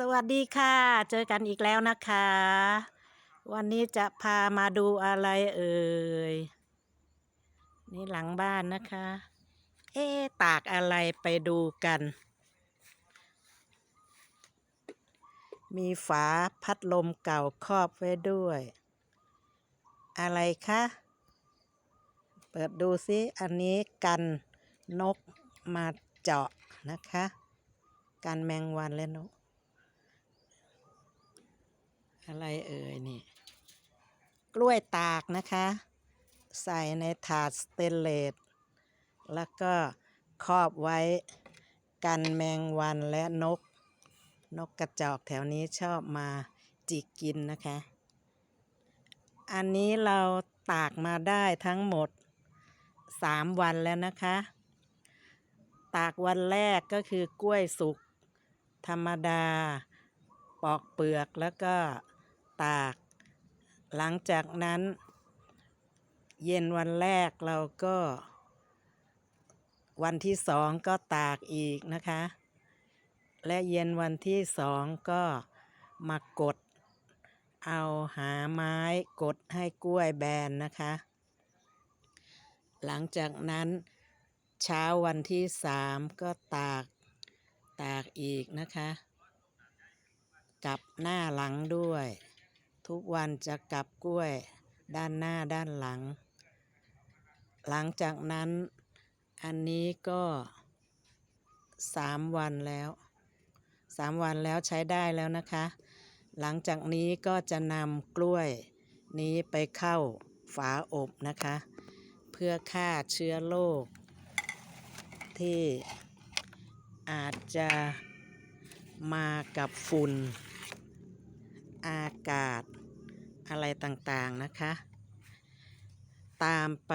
สวัสดีค่ะ เจอกันอีกแล้วนะคะ วันนี้จะพามาดูอะไรเอ่ย นี่หลังบ้านนะคะ เอ๊ะตากอะไรไปดูกัน มีฝาพัดลมเก่าครอบไว้ด้วย อะไรคะ เปิดดูซิอันนี้กันนกมาเจาะนะคะกันแมงวันและนก อะไรเอ่ยนี่ กล้วยตากนะคะ ใส่ในถาดสเตนเลสแล้วก็ครอบไว้กันแมงวันและนก นกกระจอกแถวนี้ชอบมาจิกกินนะคะ อันนี้เราตากมาได้ทั้งหมด 3 วันแล้วนะคะ ตากวันแรกก็คือกล้วยสุกธรรมดา ปอกเปลือกแล้วก็ ตาก หลังจากนั้น เย็นวันแรกเราก็ วันที่สองก็ตากอีกนะคะ และเย็นวันที่สองก็มากด เอาหาไม้กดให้กล้วยแบนนะคะ หลังจากนั้นเช้าวันที่สามก็ตากตากอีกนะคะ กับหน้าหลังด้วย ทุกวันจะกลับกล้วยด้านหน้าด้านหลัง หลังจากนั้นอันนี้ก็สามวันแล้วสามวันแล้วใช้ได้แล้วนะคะ หลังจากนี้ก็จะนำกล้วยนี้ไปเข้าฝาอบนะคะ เพื่อฆ่าเชื้อโรคที่อาจจะมากับฝุ่น อากาศ อะไรต่างๆนะคะ ตามไป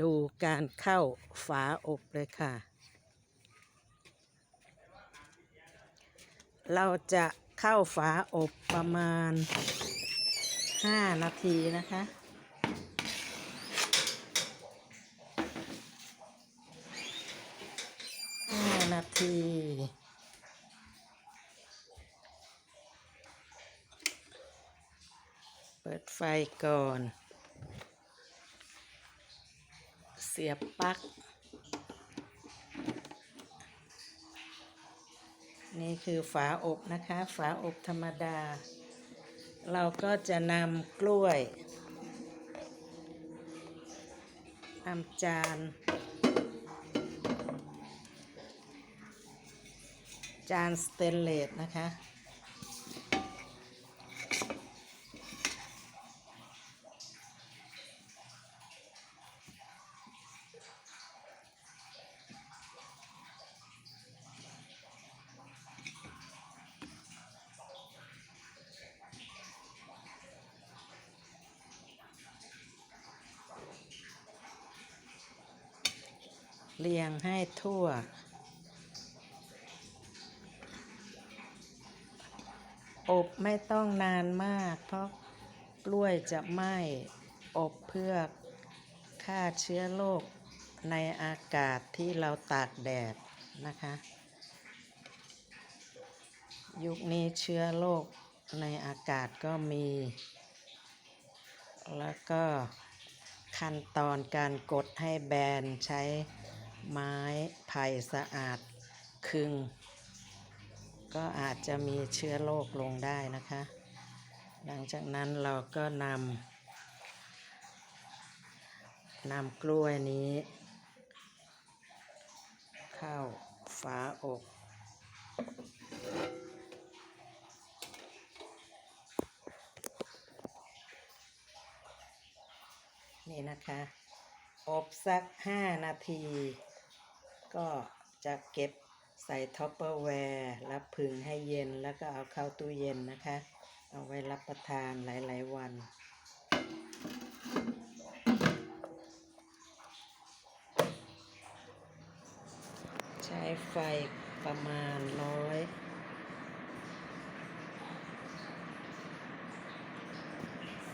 ดูการเข้าฝาอบเลยค่ะ เราจะเข้าฝาอบประมาณ 5 นาทีนะคะ 5 นาที ไฟก่อน เสียบปลั๊ก นี่คือฝาอบนะคะ ฝาอบธรรมดา เราก็จะนำกล้วยนำจานจานสเตนเลสนะคะ เรียงให้ทั่ว อบไม่ต้องนานมาก เพราะกล้วยจะไหม้อบเพื่อฆ่าเชื้อโรคในอากาศที่เราตากแดดนะคะ ยุคนี้เชื้อโรคในอากาศก็มี แล้วก็ขั้นตอนการกดให้แบนใช้ ไม้ไผ่สะอาดคึง ก็อาจจะมีเชื้อโรคลงได้นะคะ หลังจากนั้นเราก็นำนำกล้วยนี้ เข้าฝาอบนี่นะคะ อบสัก 5 นาที ก็จะเก็บใส่ท็อปเปอร์แวร์แล้วผึ่งให้เย็นแล้วก็เอาเข้าตู้เย็นนะคะ เอาไว้รับประทานหลาย ๆ วัน ใช้ไฟประมาณร้อย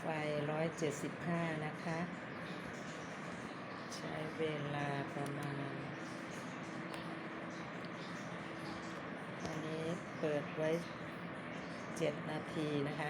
ไฟร้อยเจ็ดสิบห้านะคะ ใช้เวลาประมาณ อันนี้ เปิดไว้ 7 นาทีนะคะ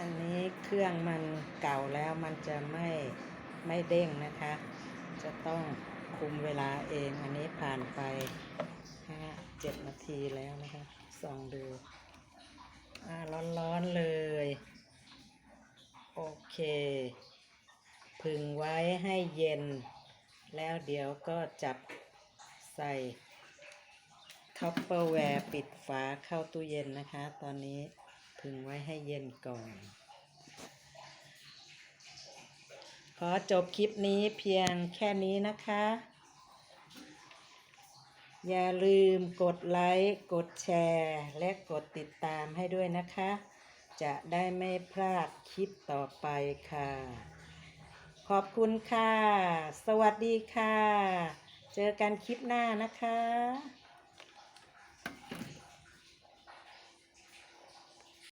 อันนี้ เครื่องมันเก่าแล้วมันจะไม่ไม่เด้งนะคะ จะต้องคุมเวลาเองอันนี้ผ่านไปห้าเจ็ดนาทีแล้วนะคะส่องดูอ่าร้อนๆเลย โอเคพึงไว้ให้เย็น แล้วเดี๋ยวก็จับใส่ท็อปเปอร์แวร์ปิดฝาเข้าตู้เย็นนะคะ ตอนนี้พึงไว้ให้เย็นก่อน ขอจบคลิปนี้เพียงแค่นี้นะคะ อย่าลืมกดไลค์ กดแชร์ และกดติดตามให้ด้วยนะคะ จะได้ไม่พลาดคลิปต่อไปค่ะ ขอบคุณค่ะ สวัสดีค่ะ เจอกันคลิปหน้านะคะ